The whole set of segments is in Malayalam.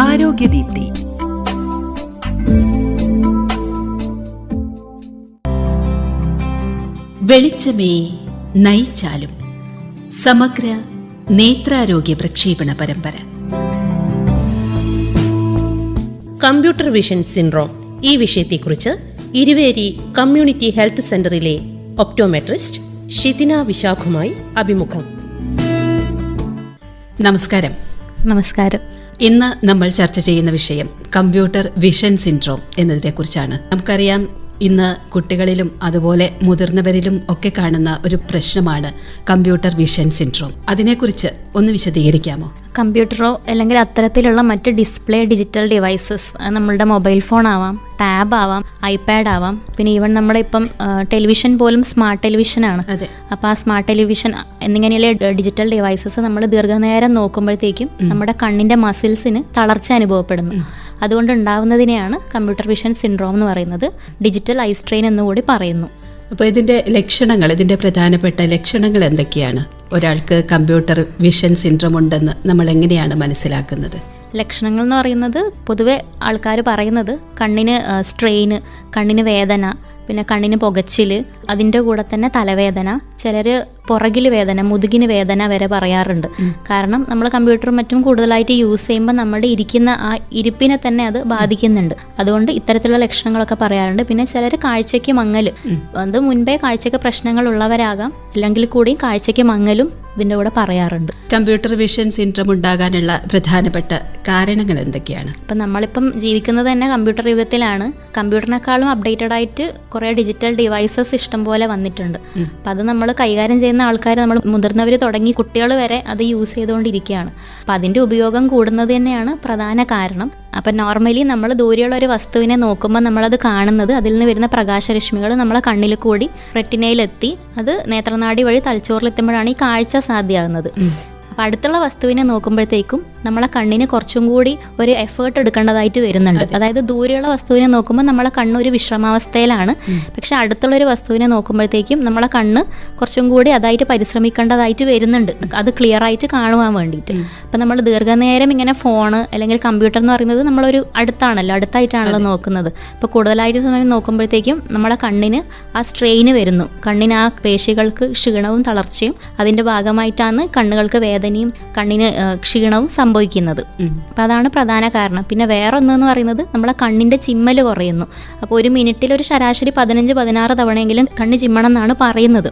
ആരോഗ്യദീപ്തി. വെളിച്ചമേ നയിച്ചാലും സമഗ്ര നേത്രാരോഗ്യ പ്രക്ഷേപണ പരമ്പര. കമ്പ്യൂട്ടർ വിഷൻ സിൻഡ്രോം ഈ വിഷയത്തെക്കുറിച്ച് ഇരുവേരി കമ്മ്യൂണിറ്റി ഹെൽത്ത് സെന്ററിലെ ഒപ്റ്റോമെട്രിസ്റ്റ് ഷിതിന വിശാഖുമായി അഭിമുഖം. നമസ്കാരം. നമസ്കാരം. ഇന്ന് നമ്മൾ ചർച്ച ചെയ്യുന്ന വിഷയം കമ്പ്യൂട്ടർ വിഷൻ സിൻഡ്രോം എന്നതിനെ കുറിച്ചാണ് നമുക്കറിയാം ഇന്ന് കുട്ടികളിലും അതുപോലെ മുതിർന്നവരിലും ഒക്കെ കാണുന്ന ഒരു പ്രശ്നമാണ് കമ്പ്യൂട്ടർ വിഷൻ സിൻഡ്രോം. അതിനെക്കുറിച്ച് ഒന്ന് വിശദീകരിക്കാമോ? കമ്പ്യൂട്ടറോ അല്ലെങ്കിൽ അത്തരത്തിലുള്ള മറ്റ് ഡിസ്പ്ലേ ഡിജിറ്റൽ ഡിവൈസസ് നമ്മളുടെ മൊബൈൽ ഫോൺ ആവാം ടാബ് ആവാം ഐപാഡ് ആവാം പിന്നെ ഈവൻ നമ്മുടെ ഇപ്പം ടെലിവിഷൻ പോലും സ്മാർട്ട് ടെലിവിഷൻ ആണ് അപ്പൊ അപ്പോൾ ആ സ്മാർട്ട് ടെലിവിഷൻ എന്നിങ്ങനെയുള്ള ഡിജിറ്റൽ ഡിവൈസസ് നമ്മൾ ദീർഘനേരം നോക്കുമ്പോഴത്തേക്കും നമ്മുടെ കണ്ണിന്റെ മസിൽസിന് തളർച്ച അനുഭവപ്പെടുന്നു. അതുകൊണ്ട് ഉണ്ടാവുന്നതിനെയാണ് കമ്പ്യൂട്ടർ വിഷൻ സിൻഡ്രോം എന്ന് പറയുന്നത്. ഡിജിറ്റൽ ഐ സ്ട്രെയിൻ എന്നുകൂടി പറയുന്നു. അപ്പോൾ ഇതിന്റെ ലക്ഷണങ്ങൾ ഇതിന്റെ പ്രധാനപ്പെട്ട ലക്ഷണങ്ങൾ എന്തൊക്കെയാണ്? ഒരാൾക്ക് കമ്പ്യൂട്ടർ വിഷൻ സിൻഡ്രോം ഉണ്ടെന്ന് നമ്മൾ എങ്ങനെയാണ് മനസ്സിലാക്കുന്നത്? ലക്ഷണങ്ങൾ എന്ന് പറയുന്നത് പൊതുവെ ആൾക്കാർ പറയുന്നത് കണ്ണിന് സ്ട്രെയിന് കണ്ണിന് വേദന പിന്നെ കണ്ണിന് പുകച്ചിൽ അതിന്റെ കൂടെ തന്നെ തലവേദന ചിലർ പുറകിൽ വേദന മുതുകിന് വേദന വരെ പറയാറുണ്ട്. കാരണം നമ്മൾ കമ്പ്യൂട്ടറും മറ്റും കൂടുതലായിട്ട് യൂസ് ചെയ്യുമ്പോൾ നമ്മുടെ ഇരിക്കുന്ന ആ ഇരിപ്പിനെ തന്നെ അത് ബാധിക്കുന്നുണ്ട്. അതുകൊണ്ട് ഇത്തരത്തിലുള്ള ലക്ഷണങ്ങളൊക്കെ പറയാറുണ്ട്. പിന്നെ ചിലർ കാഴ്ചയ്ക്ക് മങ്ങൽ അത് മുൻപേ കാഴ്ചയ്ക്ക് പ്രശ്നങ്ങൾ ഉള്ളവരാകാം. അല്ലെങ്കിൽ കൂടി കാഴ്ചയ്ക്ക് മങ്ങലും ഇതിന്റെ കൂടെ പറയാറുണ്ട്. കമ്പ്യൂട്ടർ വിഷൻ സിൻഡ്രം ഉണ്ടാകാനുള്ള പ്രധാനപ്പെട്ട കാരണങ്ങൾ എന്തൊക്കെയാണ്? ഇപ്പം നമ്മളിപ്പം ജീവിക്കുന്നത് തന്നെ കമ്പ്യൂട്ടർ യുഗത്തിലാണ്. കമ്പ്യൂട്ടറിനേക്കാളും അപ്ഡേറ്റഡ് ആയിട്ട് കുറേ ഡിജിറ്റൽ ഡിവൈസസ് ഇഷ്ടം പോലെ വന്നിട്ടുണ്ട് അപ്പം അത് നമ്മൾ കൈകാര്യം ചെയ്യുന്ന ആൾക്കാർ നമ്മൾ മുതിർന്നവർ തുടങ്ങി കുട്ടികൾ വരെ അത് യൂസ് ചെയ്തുകൊണ്ടിരിക്കുകയാണ്. അപ്പം അതിന്റെ ഉപയോഗം കൂടുന്നത് തന്നെയാണ് പ്രധാന കാരണം. അപ്പം നോർമലി നമ്മൾ ദൂരെയുള്ള ഒരു വസ്തുവിനെ നോക്കുമ്പോൾ നമ്മളത് കാണുന്നത് അതിൽ നിന്ന് വരുന്ന പ്രകാശരശ്മികൾ നമ്മളെ കണ്ണിൽ കൂടി റെറ്റിനയിലെത്തി അത് നേത്രനാടി വഴി തലച്ചോറിലെത്തുമ്പോഴാണ് ഈ കാഴ്ച സാധ്യമാകുന്നത്. അപ്പം അടുത്തുള്ള വസ്തുവിനെ നോക്കുമ്പോഴത്തേക്കും നമ്മളെ കണ്ണിന് കുറച്ചും കൂടി ഒരു എഫേർട്ട് എടുക്കേണ്ടതായിട്ട് വരുന്നുണ്ട്. അതായത് ദൂരെയുള്ള വസ്തുവിനെ നോക്കുമ്പോൾ നമ്മളെ കണ്ണ് ഒരു വിശ്രമാവസ്ഥയിലാണ്. പക്ഷെ അടുത്തുള്ള ഒരു വസ്തുവിനെ നോക്കുമ്പോഴത്തേക്കും നമ്മളെ കണ്ണ് കുറച്ചും കൂടി അതായിട്ട് പരിശ്രമിക്കേണ്ടതായിട്ട് വരുന്നുണ്ട്. അത് ക്ലിയർ ആയിട്ട് കാണുവാൻ വേണ്ടിയിട്ട്. അപ്പം നമ്മൾ ദീർഘനേരം ഇങ്ങനെ ഫോണ് അല്ലെങ്കിൽ കമ്പ്യൂട്ടർ എന്ന് പറയുന്നത് നമ്മളൊരു അടുത്താണല്ലോ അടുത്തായിട്ടാണല്ലോ നോക്കുന്നത്. അപ്പോൾ കൂടുതലായിട്ട് സമയം നോക്കുമ്പോഴത്തേക്കും നമ്മളെ കണ്ണിന് ആ സ്ട്രെയിന് വരുന്നു. കണ്ണിന് ആ പേശികൾക്ക് ക്ഷീണവും തളർച്ചയും അതിന്റെ ഭാഗമായിട്ടാണ് കണ്ണുകൾക്ക് വേദനയും കണ്ണിന് ക്ഷീണവും സംഭവിക്കുന്നത്. അപ്പോൾ അതാണ് പ്രധാന കാരണം. പിന്നെ വേറെ ഒന്നെന്ന് പറയുന്നത് നമ്മളെ കണ്ണിന്റെ ചിമ്മൽ കുറയുന്നു. അപ്പോൾ ഒരു മിനിറ്റിൽ ഒരു ശരാശരി പതിനഞ്ച് പതിനാറ് തവണയെങ്കിലും കണ്ണ് ചിമ്മണം എന്നാണ് പറയുന്നത്.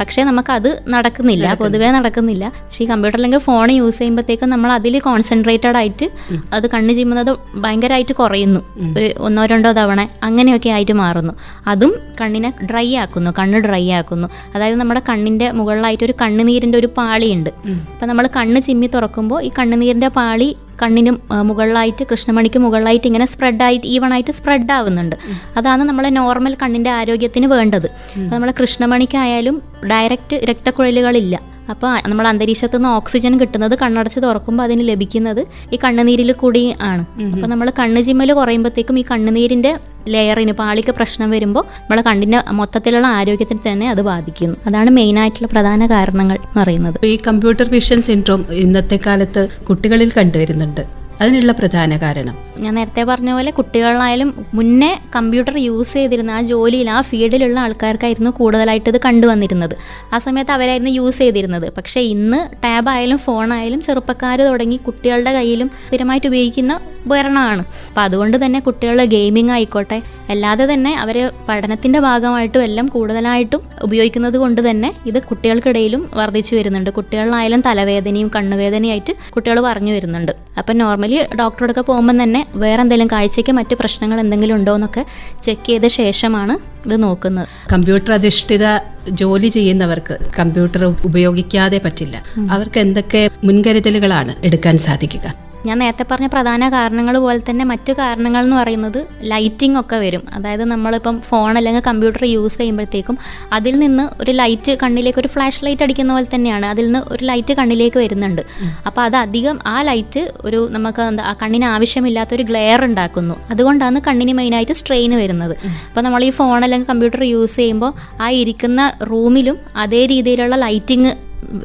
പക്ഷേ നമുക്കത് നടക്കുന്നില്ല പൊതുവേ നടക്കുന്നില്ല. പക്ഷേ ഈ കമ്പ്യൂട്ടർ അല്ലെങ്കിൽ ഫോൺ യൂസ് ചെയ്യുമ്പോഴത്തേക്കും നമ്മൾ അതിൽ കോൺസെൻട്രേറ്റഡ് ആയിട്ട് അത് കണ്ണ് ചിമ്മുന്നത് ഭയങ്കരമായിട്ട് കുറയുന്നു. ഒരു ഒന്നോ രണ്ടോ തവണ അങ്ങനെയൊക്കെ ആയിട്ട് മാറുന്നു. അതും കണ്ണിനെ ഡ്രൈ ആക്കുന്നു കണ്ണ് ഡ്രൈ ആക്കുന്നു. അതായത് നമ്മുടെ കണ്ണിന്റെ മുകളിലായിട്ട് ഒരു കണ്ണുനീരിന്റെ ഒരു പാളിയുണ്ട്. അപ്പം നമ്മൾ കണ്ണ് ചിമ്മി തുറക്കുമ്പോൾ ഈ കണ്ണുനീരിന്റെ പാളി കണ്ണിന് മുകളിലായിട്ട് കൃഷ്ണമണിക്ക് മുകളിലായിട്ട് ഇങ്ങനെ സ്പ്രെഡായിട്ട് ഈവൺ ആയിട്ട് സ്പ്രെഡ് ആവുന്നുണ്ട്. അതാണ് നമ്മളെ നോർമൽ കണ്ണിന്റെ ആരോഗ്യത്തിന് വേണ്ടത്. അപ്പോൾ നമ്മളെ കൃഷ്ണമണിക്കായാലും ഡയറക്റ്റ് രക്തക്കുഴലുകളില്ല. അപ്പോൾ നമ്മൾ അന്തരീക്ഷത്തു നിന്ന് ഓക്സിജൻ കിട്ടുന്നത് കണ്ണടച്ച് തുറക്കുമ്പോൾ അതിന് ലഭിക്കുന്നത് ഈ കണ്ണുനീരിൽ കൂടി ആണ്. അപ്പോൾ നമ്മൾ കണ്ണ് ചിമ്മൽ കുറയുമ്പോഴത്തേക്കും ഈ കണ്ണുനീരിന്റെ ലെയറിന് പാളിക്ക് പ്രശ്നം വരുമ്പോൾ നമ്മളെ കണ്ണിന്റെ മൊത്തത്തിലുള്ള ആരോഗ്യത്തിന് തന്നെ അത് ബാധിക്കുന്നു. അതാണ് മെയിനായിട്ടുള്ള പ്രധാന കാരണങ്ങൾ എന്ന് പറയുന്നത്. ഈ കമ്പ്യൂട്ടർ വിഷൻ സിൻഡ്രോം ഇന്നത്തെ കാലത്ത് കുട്ടികളിൽ കണ്ടുവരുന്നുണ്ട്. അതിനുള്ള പ്രധാന കാരണം. ഞാൻ നേരത്തെ പറഞ്ഞ പോലെ കുട്ടികളിലായാലും മുന്നേ കമ്പ്യൂട്ടർ യൂസ് ചെയ്തിരുന്ന ആ ജോലിയിൽ ആ ഫീൽഡിലുള്ള ആൾക്കാർക്കായിരുന്നു കൂടുതലായിട്ട് ഇത് കണ്ടുവന്നിരുന്നത്. ആ സമയത്ത് അവരായിരുന്നു യൂസ് ചെയ്തിരുന്നത്. പക്ഷേ ഇന്ന് ടാബായാലും ഫോണായാലും ചെറുപ്പക്കാർ തുടങ്ങി കുട്ടികളുടെ കയ്യിലും സ്ഥിരമായിട്ട് ഉപയോഗിക്കുന്ന ഉപകരണമാണ്. അപ്പോൾ അതുകൊണ്ട് തന്നെ കുട്ടികളുടെ ഗെയിമിംഗ് ആയിക്കോട്ടെ അല്ലാതെ തന്നെ അവർ പഠനത്തിന്റെ ഭാഗമായിട്ടും എല്ലാം കൂടുതലായിട്ടും ഉപയോഗിക്കുന്നത് കൊണ്ട് തന്നെ ഇത് കുട്ടികൾക്കിടയിലും വർദ്ധിച്ചു വരുന്നുണ്ട്. കുട്ടികളിലായാലും തലവേദനയും കണ്ണുവേദനയായിട്ട് കുട്ടികൾ പറഞ്ഞു വരുന്നുണ്ട്. അപ്പം നോർമലി ഡോക്ടറോടൊക്കെ പോകുമ്പം തന്നെ വേറെ എന്തെങ്കിലും കാഴ്ചയ്ക്ക് മറ്റ് പ്രശ്നങ്ങൾ എന്തെങ്കിലും ഉണ്ടോ എന്നൊക്കെ ചെക്ക് ചെയ്ത ശേഷമാണ് ഇത് നോക്കുന്നത്. കമ്പ്യൂട്ടർ അധിഷ്ഠിത ജോലി ചെയ്യുന്നവർക്ക് കമ്പ്യൂട്ടർ ഉപയോഗിക്കാതെ പറ്റില്ല. അവർക്ക് എന്തൊക്കെ മുൻകരുതലുകളാണ് എടുക്കാൻ സാധിക്കുക? ഞാൻ നേരത്തെ പറഞ്ഞ പ്രധാന കാരണങ്ങൾ പോലെ തന്നെ മറ്റു കാരണങ്ങൾ എന്ന് പറയുന്നത് ലൈറ്റിംഗ് ഒക്കെ വരും. അതായത് നമ്മളിപ്പം ഫോൺ അല്ലെങ്കിൽ കമ്പ്യൂട്ടർ യൂസ് ചെയ്യുമ്പോഴത്തേക്കും അതിൽ നിന്ന് ഒരു ലൈറ്റ് കണ്ണിലേക്ക് ഒരു ഫ്ലാഷ് ലൈറ്റ് അടിക്കുന്ന പോലെ തന്നെയാണ് അതിൽ നിന്ന് ഒരു ലൈറ്റ് കണ്ണിലേക്ക് വരുന്നുണ്ട്. അപ്പോൾ അത് അധികം ആ ലൈറ്റ് ഒരു നമുക്ക് എന്താ കണ്ണിന് ആവശ്യമില്ലാത്തൊരു ഗ്ലെയർ ഉണ്ടാക്കുന്നു. അതുകൊണ്ടാണ് കണ്ണിന് മെയിനായിട്ട് സ്ട്രെയിൻ വരുന്നത്. അപ്പോൾ നമ്മൾ ഈ ഫോൺ അല്ലെങ്കിൽ കമ്പ്യൂട്ടർ യൂസ് ചെയ്യുമ്പോൾ ആ ഇരിക്കുന്ന റൂമിലും അതേ രീതിയിലുള്ള ലൈറ്റിംഗ്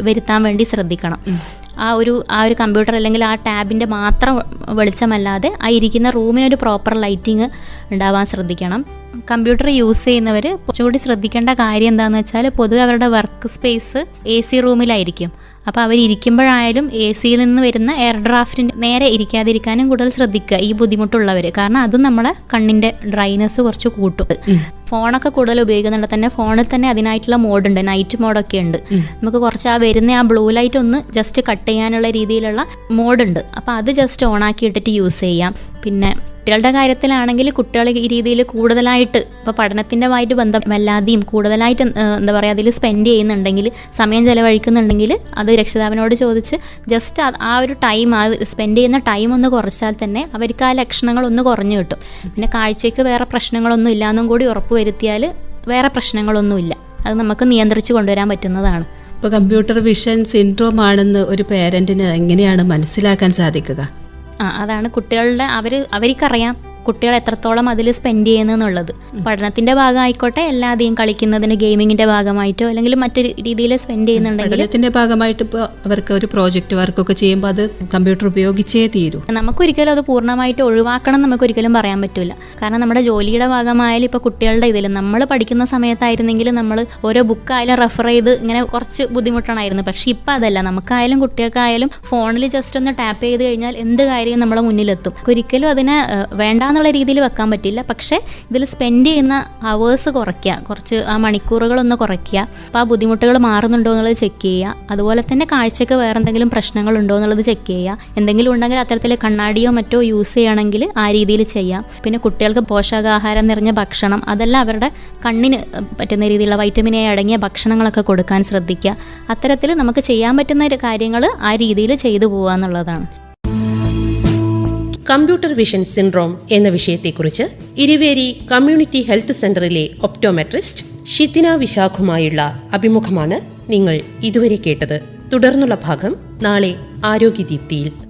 വരുത്താൻ വേണ്ടി ശ്രദ്ധിക്കണം. ആ ഒരു ആ ഒരു കമ്പ്യൂട്ടർ അല്ലെങ്കിൽ ആ ടാബിന്റെ മാത്രം വെളിച്ചമല്ലാതെ ആ ഇരിക്കുന്ന റൂമിനൊരു പ്രോപ്പർ ലൈറ്റിംഗ് ഉണ്ടാവാൻ ശ്രദ്ധിക്കണം. കമ്പ്യൂട്ടർ യൂസ് ചെയ്യുന്നവർ കുറച്ചുകൂടി ശ്രദ്ധിക്കേണ്ട കാര്യം എന്താണെന്ന് വെച്ചാൽ പൊതുവെ അവരുടെ വർക്ക് സ്പേസ് എ സി റൂമിലായിരിക്കും. അപ്പോൾ അവർ ഇരിക്കുമ്പോഴായാലും എ സിയിൽ നിന്ന് വരുന്ന എയർ ഡ്രാഫ്റ്റിന് നേരെ ഇരിക്കാതിരിക്കാനും കൂടുതൽ ശ്രദ്ധിക്കുക ഈ ബുദ്ധിമുട്ടുള്ളവർ കാരണം അതും നമ്മളെ കണ്ണിന്റെ ഡ്രൈനെസ് കുറച്ച് കൂട്ടും. ഫോണൊക്കെ കൂടുതൽ ഉപയോഗിക്കുന്നുണ്ട് തന്നെ ഫോണിൽ തന്നെ അതിനായിട്ടുള്ള മോഡുണ്ട് നൈറ്റ് മോഡൊക്കെ ഉണ്ട്. നമുക്ക് കുറച്ച് ആ വരുന്ന ആ ബ്ലൂ ലൈറ്റ് ഒന്ന് ജസ്റ്റ് കട്ട് ചെയ്യാനുള്ള രീതിയിലുള്ള മോഡുണ്ട്. അപ്പോൾ അത് ജസ്റ്റ് ഓൺ ആക്കി ഇട്ടിട്ട് യൂസ് ചെയ്യാം. പിന്നെ കുട്ടികളുടെ കാര്യത്തിലാണെങ്കിൽ കുട്ടികൾ ഈ രീതിയിൽ കൂടുതലായിട്ട് ഇപ്പോൾ ബന്ധം വല്ലാതെയും കൂടുതലായിട്ട് എന്താ പറയുക അതിൽ സ്പെൻഡ് ചെയ്യുന്നുണ്ടെങ്കിൽ സമയം ചിലവഴിക്കുന്നുണ്ടെങ്കിൽ അത് രക്ഷിതാവിനോട് ചോദിച്ച് ജസ്റ്റ് ആ ഒരു ടൈം ആ സ്പെൻഡ് ചെയ്യുന്ന ടൈം ഒന്ന് കുറച്ചാൽ തന്നെ അവർക്ക് ആ ലക്ഷണങ്ങളൊന്ന് കുറഞ്ഞു കിട്ടും. പിന്നെ കാഴ്ചയ്ക്ക് വേറെ പ്രശ്നങ്ങളൊന്നും ഇല്ലാന്നും കൂടി ഉറപ്പ് വരുത്തിയാൽ വേറെ പ്രശ്നങ്ങളൊന്നുമില്ല അത് നമുക്ക് നിയന്ത്രിച്ച് കൊണ്ടുവരാൻ പറ്റുന്നതാണ്. ഇപ്പോൾ കമ്പ്യൂട്ടർ വിഷൻ സിൻഡ്രോം ആണെന്ന് ഒരു പേരന്റിന് എങ്ങനെയാണ് മനസ്സിലാക്കാൻ സാധിക്കുക? ആ അതാണ് കുട്ടികളുടെ അവർ അവർക്കറിയാം. കുട്ടികൾ എത്രത്തോളം അതിൽ സ്പെൻഡ് ചെയ്യുന്നു എന്നുള്ളത്. പഠനത്തിന്റെ ഭാഗമായിക്കോട്ടെ എല്ലാതെയും കളിക്കുന്നതിന് ഗെയിമിങ്ങിന്റെ ഭാഗമായിട്ടോ അല്ലെങ്കിൽ മറ്റൊരു രീതിയിൽ സ്പെൻഡ് ചെയ്യുന്നുണ്ടെങ്കിൽ പഠനത്തിന്റെ ഭാഗമായിട്ട് ഇപ്പോൾ അവർക്ക് ഒരു പ്രോജക്റ്റ് വർക്കൊക്കെ ചെയ്യുമ്പോൾ അത് കമ്പ്യൂട്ടർ ഉപയോഗിച്ചേ തീരൂ. നമുക്കൊരിക്കലും അത് പൂർണമായിട്ട് ഒഴിവാക്കണം നമുക്ക് ഒരിക്കലും പറയാൻ പറ്റില്ല കാരണം നമ്മുടെ ജോലിയുടെ ഭാഗമായാലും ഇപ്പോൾ കുട്ടികളുടെ ഇതിൽ നമ്മൾ പഠിക്കുന്ന സമയത്തായിരുന്നെങ്കിൽ നമ്മൾ ഓരോ ബുക്കായാലും റെഫർ ചെയ്ത് ഇങ്ങനെ കുറച്ച് ബുദ്ധിമുട്ടാണായിരുന്നു. പക്ഷേ ഇപ്പം അതല്ല. നമുക്കായാലും കുട്ടികൾക്കായാലും ഫോണിൽ ജസ്റ്റ് ഒന്ന് ടാപ്പ് ചെയ്ത് കഴിഞ്ഞാൽ എന്ത് കാര്യവും നമ്മളെ മുന്നിലെത്തും. ഒരിക്കലും അതിനെ ഏഹ്, വേണ്ടാന്നുള്ള രീതിയിൽ വെക്കാൻ പറ്റില്ല. പക്ഷേ ഇതിൽ സ്പെൻഡ് ചെയ്യുന്ന അവേഴ്സ് കുറയ്ക്കുക. കുറച്ച് ആ മണിക്കൂറുകളൊന്ന് കുറയ്ക്കുക. അപ്പോൾ ആ ബുദ്ധിമുട്ടുകൾ മാറുന്നുണ്ടോ എന്നുള്ളത് ചെക്ക് ചെയ്യുക. അതുപോലെ തന്നെ കാഴ്ചയ്ക്ക് വേറെ എന്തെങ്കിലും പ്രശ്നങ്ങളുണ്ടോ എന്നുള്ളത് ചെക്ക് ചെയ്യുക. എന്തെങ്കിലും ഉണ്ടെങ്കിൽ അത്തരത്തിൽ കണ്ണാടിയോ മറ്റോ യൂസ് ചെയ്യണമെങ്കിൽ ആ രീതിയിൽ ചെയ്യാം. പിന്നെ കുട്ടികൾക്ക് പോഷകാഹാരം നിറഞ്ഞ ഭക്ഷണം അതെല്ലാം അവരുടെ കണ്ണിന് പറ്റുന്ന രീതിയിലുള്ള വൈറ്റമിൻ എ അടങ്ങിയ ഭക്ഷണങ്ങളൊക്കെ കൊടുക്കാൻ ശ്രദ്ധിക്കുക. അത്തരത്തിൽ നമുക്ക് ചെയ്യാൻ പറ്റുന്ന കാര്യങ്ങൾ ആ രീതിയിൽ ചെയ്തു പോകുക എന്നുള്ളതാണ്. കമ്പ്യൂട്ടർ വിഷൻ സിൻഡ്രോം എന്ന വിഷയത്തെക്കുറിച്ച് ഇരുവേരി കമ്മ്യൂണിറ്റി ഹെൽത്ത് സെന്ററിലെ ഒപ്റ്റോമെട്രിസ്റ്റ് ഷിത്തിന വിശാഖുമായുള്ള അഭിമുഖമാണ് നിങ്ങൾ ഇതുവരെ കേട്ടത്. തുടർന്നുള്ള ഭാഗം നാളെ ആരോഗ്യദീപ്തിയിൽ.